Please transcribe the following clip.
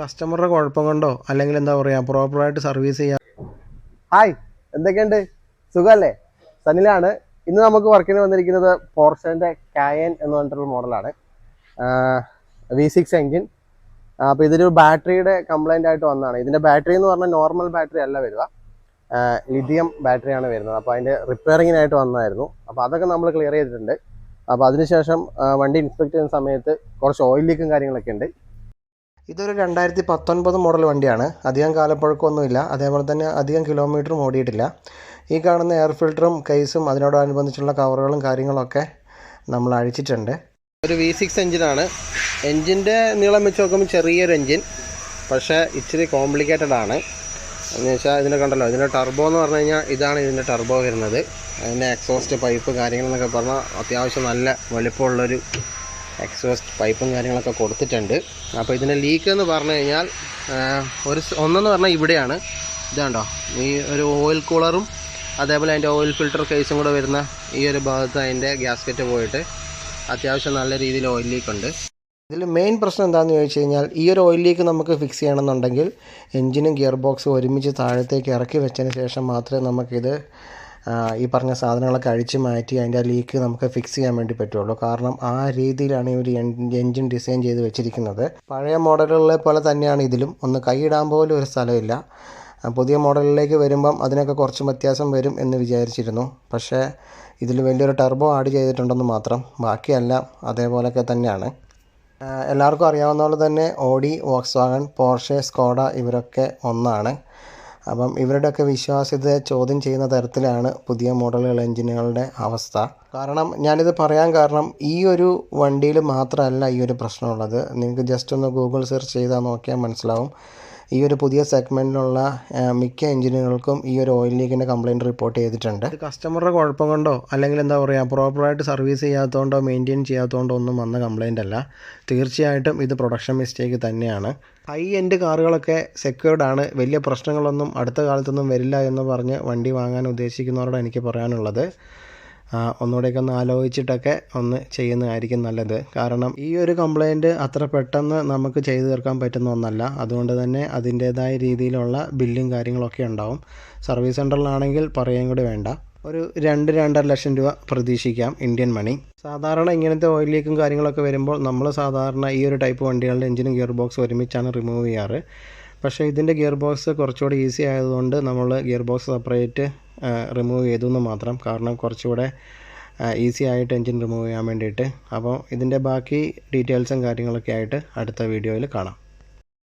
കസ്റ്റമറുടെ കുഴപ്പം കൊണ്ടോ? അല്ലെങ്കിൽ എന്താ പറയുക പ്രോപ്പറായിട്ട് സർവീസ് ചെയ്യാൻ. ഹായ് എന്തൊക്കെയുണ്ട്? സുഖമല്ലേ? സനിലാണ്. ഇന്ന് നമുക്ക് വർക്കിന് വന്നിരിക്കുന്നത് പോർഷന്റെ കായൻ എന്ന് പറഞ്ഞിട്ടുള്ള മോഡലാണ് വി സിക്സ് എൻജിൻ അപ്പോൾ ഇതൊരു ബാറ്ററിയുടെ കംപ്ലൈന്റ് ആയിട്ട് വന്നതാണ്. ഇതിന്റെ ബാറ്ററി എന്ന് പറഞ്ഞാൽ നോർമൽ ബാറ്ററി അല്ല വരിക. ലിഥിയം ബാറ്ററിയാണ് വരുന്നത്. അപ്പോൾ അതിന്റെ റിപ്പയറിങ്ങിനായിട്ട് വന്നതായിരുന്നു. അപ്പോൾ അതൊക്കെ നമ്മൾ ക്ലിയർ ചെയ്തിട്ടുണ്ട്. അപ്പോൾ അതിനുശേഷം വണ്ടി ഇൻസ്പെക്ട് ചെയ്യുന്ന സമയത്ത് കുറച്ച് ഓയിൽ ലീക്കും കാര്യങ്ങളൊക്കെ ഉണ്ട്. ഇതൊരു രണ്ടായിരത്തി പത്തൊൻപത് മോഡൽ വണ്ടിയാണ്. അധികം കാലപ്പഴക്കമൊന്നുമില്ല. അതേപോലെ തന്നെ അധികം കിലോമീറ്ററും ഓടിയിട്ടില്ല. ഈ കാണുന്ന എയർ ഫിൽറ്ററും കേസും അതിനോടനുബന്ധിച്ചുള്ള കവറുകളും കാര്യങ്ങളൊക്കെ നമ്മൾ അഴിച്ചിട്ടുണ്ട്. ഒരു വി സിക്സ് എഞ്ചിനാണ് എഞ്ചിന്റെ നീളം വെച്ച് നോക്കുമ്പോൾ ചെറിയൊരു എഞ്ചിൻ പക്ഷേ ഇച്ചിരി കോംപ്ലിക്കേറ്റഡ് ആണ്. എന്ന് വെച്ചാൽ ഇതിന്റെ കണ്ടല്ലോ ഇതിന്റെ ടർബോ എന്ന് പറഞ്ഞു കഴിഞ്ഞാൽ ഇതാണ് ഇതിന്റെ ടർബോ വരുന്നത്. അതിന്റെ എക്സോസ്റ്റ് പൈപ്പ് കാര്യങ്ങളെന്നൊക്കെ പറഞ്ഞാൽ അത്യാവശ്യം നല്ല വലിപ്പമുള്ളൊരു എക്സോസ്റ്റ് പൈപ്പും കാര്യങ്ങളൊക്കെ കൊടുത്തിട്ടുണ്ട്. അപ്പോൾ ഇതിന്റെ ലീക്ക് എന്ന് പറഞ്ഞു കഴിഞ്ഞാൽ ഒരു ഒന്നെന്ന് പറഞ്ഞാൽ ഇവിടെയാണ്. ഇതാണ്ടോ? ഈ ഒരു ഓയിൽ കൂളറും അതേപോലെ അതിന്റെ ഓയിൽ ഫിൽറ്റർ കേസും കൂടെ വരുന്ന ഈ ഒരു ഭാഗത്ത് അതിന്റെ ഗ്യാസ്കറ്റ് പോയിട്ട് അത്യാവശ്യം നല്ല രീതിയിൽ ഓയിൽ ലീക്ക് ഉണ്ട്. ഇതിൽ മെയിൻ പ്രശ്നം എന്താണെന്ന് ചോദിച്ചു കഴിഞ്ഞാൽ ഈ ഒരു ഓയിൽ ലീക്ക് നമുക്ക് ഫിക്സ് ചെയ്യണമെന്നുണ്ടെങ്കിൽ എഞ്ചിനും ഗിയർ ബോക്സും ഒരുമിച്ച് താഴത്തേക്ക് ഇറക്കി വെച്ചതിന് ശേഷം മാത്രമേ നമുക്കിത് ഈ പറഞ്ഞ സാധനങ്ങളൊക്കെ അഴിച്ച് മാറ്റി അതിന്റെ ലീക്ക് നമുക്ക് ഫിക്സ് ചെയ്യാൻ വേണ്ടി പറ്റുള്ളൂ. കാരണം ആ രീതിയിലാണ് ഈ ഒരു എൻജിൻ ഡിസൈൻ ചെയ്ത് വെച്ചിരിക്കുന്നത്. പഴയ മോഡലുകളെ പോലെ തന്നെയാണ് ഇതിലും. ഒന്ന് കൈയിടാൻ പോലും ഒരു സ്ഥലമില്ല. പുതിയ മോഡലിലേക്ക് വരുമ്പം അതിനൊക്കെ കുറച്ച് വ്യത്യാസം വരും എന്ന് വിചാരിച്ചിരുന്നു. പക്ഷേ ഇതിൽ വലിയൊരു ടർബോ ആഡ് ചെയ്തിട്ടുണ്ടെന്ന് മാത്രം. ബാക്കിയെല്ലാം അതേപോലെയൊക്കെ തന്നെയാണ്. എല്ലാവർക്കും അറിയാവുന്ന പോലെ തന്നെ Audi Volkswagen Porsche Skoda ഇവരൊക്കെ ഒന്നാണ്. അപ്പം ഇവരുടെയൊക്കെ വിശ്വാസ്യതയെ ചോദ്യം ചെയ്യുന്ന തരത്തിലാണ് പുതിയ മോഡലുകൾ എഞ്ചിനുകളുടെ അവസ്ഥ. കാരണം ഞാനിത് പറയാൻ കാരണം ഈ ഒരു വണ്ടിയിൽ മാത്രമല്ല ഈ ഒരു പ്രശ്നമുള്ളത്. നിങ്ങൾക്ക് ജസ്റ്റ് ഒന്ന് ഗൂഗിൾ സെർച്ച് ചെയ്താൽ നോക്കിയാൽ മനസ്സിലാവും. ഈ ഒരു പുതിയ സെഗ്മെന്റിലുള്ള മിക്ക എഞ്ചിനുകൾക്കും ഈ ഒരു ഓയിൽ ലീക്കിന്റെ കംപ്ലയിന്റ് റിപ്പോർട്ട് ചെയ്തിട്ടുണ്ട്. കസ്റ്റമറുടെ കുഴപ്പം കൊണ്ടോ അല്ലെങ്കിൽ എന്താ പറയുക പ്രോപ്പറായിട്ട് സർവീസ് ചെയ്യാത്തതുകൊണ്ടോ മെയിന്റെയിൻ ചെയ്യാത്തതുകൊണ്ടോ ഒന്നും വന്ന കംപ്ലയിന്റ് അല്ല. തീർച്ചയായിട്ടും ഇത് പ്രൊഡക്ഷൻ മിസ്റ്റേക്ക് തന്നെയാണ്. ഹൈ എൻഡ് കാറുകളൊക്കെ സെക്യൂർഡ് ആണ്. വലിയ പ്രശ്നങ്ങളൊന്നും അടുത്ത കാലത്തൊന്നും വരില്ല എന്ന് പറഞ്ഞ് വണ്ടി വാങ്ങാൻ ഉദ്ദേശിക്കുന്നവരോട് എനിക്ക് പറയാനുള്ളത്. ഒന്നുകൂടെയൊക്കെ ഒന്ന് ആലോചിച്ചിട്ടൊക്കെ ഒന്ന് ചെയ്യുന്നതായിരിക്കും നല്ലത്. കാരണം ഈ ഒരു കംപ്ലൈന്റ് അത്ര പെട്ടെന്ന് നമുക്ക് ചെയ്തു തീർക്കാൻ പറ്റുന്ന ഒന്നല്ല. അതുകൊണ്ട് തന്നെ അതിന്റേതായ രീതിയിലുള്ള ബില്ലും കാര്യങ്ങളൊക്കെ ഉണ്ടാവും. സർവീസ് സെന്ററിലാണെങ്കിൽ പറയുകയും കൂടി വേണ്ട. ഒരു രണ്ട് രണ്ടര ലക്ഷം രൂപ പ്രതീക്ഷിക്കാം ഇന്ത്യൻ മണി. സാധാരണ ഇങ്ങനത്തെ ഓയിൽ ലീക്കും കാര്യങ്ങളൊക്കെ വരുമ്പോൾ നമ്മൾ സാധാരണ ഈ ഒരു ടൈപ്പ് വണ്ടികളുടെ എഞ്ചിനും ഗിയർ ബോക്സ് ഒരുമിച്ചാണ് റിമൂവ് ചെയ്യാറ്. പക്ഷേ ഇതിന്റെ ഗിയർ ബോക്സ് കുറച്ചുകൂടി ഈസി ആയതുകൊണ്ട് നമ്മൾ ഗിയർ ബോക്സ് സെപ്പറേറ്റ് റിമൂവ് ചെയ്തു എന്ന് മാത്രം. കാരണം കുറച്ചുകൂടെ ഈസി ആയിട്ട് എൻജിൻ റിമൂവ് ചെയ്യാൻ വേണ്ടിയിട്ട്. അപ്പോൾ ഇതിന്റെ ബാക്കി ഡീറ്റെയിൽസും കാര്യങ്ങളൊക്കെ ആയിട്ട് അടുത്ത വീഡിയോയിൽ കാണാം.